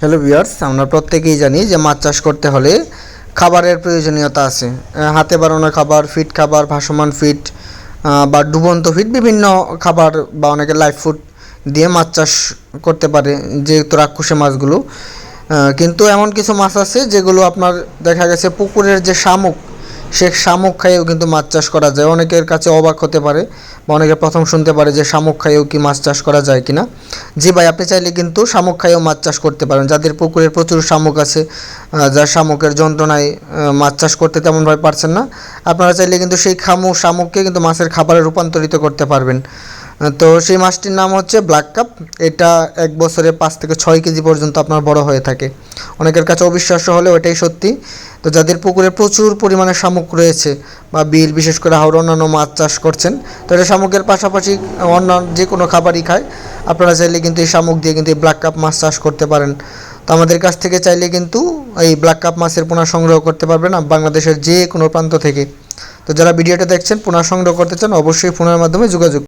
Hello viewers, আমরা প্রত্যেকেই জানি যে মাছ চাষ করতে হলে খাবারের প্রয়োজনীয়তা আছে। হাতে বানানো খাবার ফিট খাবার, ভাসমান ফিট বা ডুবন্ত ফিট বিভিন্ন খাবার বা অনেকে লাইফ ফুড দিয়ে মাছ চাষ করতে পারে, যেহেতু রাক্ষসে মাছগুলো। কিন্তু এমন কিছু মাছ আছে যেগুলো আপনার দেখা গেছে পুকুরের যে শামুক সে শামুক খাইয়েও কিন্তু মাছ চাষ করা যায়। অনেকের কাছে অবাক হতে পারে বা অনেকে প্রথম শুনতে পারে যে শামুক খাইয়েও কি মাছ চাষ করা যায় কিনা। জি ভাই, আপনি চাইলে কিন্তু শামুক খাইয়েও মাছ চাষ করতে পারেন। যাদের পুকুরে প্রচুর শামুক আছে যার শামুকের যন্ত্রণায় মাছ চাষ করতে তেমনভাবে পারছেন না, আপনারা চাইলে কিন্তু সেই খামু শামুককে কিন্তু মাছের খাবারে রূপান্তরিত করতে পারবেন। তো সেই মাছটির নাম হচ্ছে ব্ল্যাক কাপ। এটা এক বছরে পাঁচ থেকে ছয় কেজি পর্যন্ত আপনার বড় হয়ে থাকে। অনেকের কাছে অবিশ্বাস্য হলেও এটাই সত্যি। তো যাদের পুকুরে প্রচুর পরিমাণে শামুক রয়েছে বা বিল, বিশেষ করে হাওড় অন্যান্য মাছ চাষ করছেন তো এটা শামুকের পাশাপাশি অন্য যে কোনো খাবারই খায়। আপনারা চাইলে কিন্তু এই শামুক দিয়ে কিন্তু এই ব্ল্যাক কাপ মাছ চাষ করতে পারেন। তো আমাদের কাছ থেকে চাইলে কিন্তু এই ব্ল্যাক কাপ মাছের পোনা সংগ্রহ করতে পারবেন বাংলাদেশের যে কোনো প্রান্ত থেকে। তো যারা ভিডিওটা দেখছেন, পোনা সংগ্রহ করতে চান, অবশ্যই ফোনের মাধ্যমে যোগাযোগ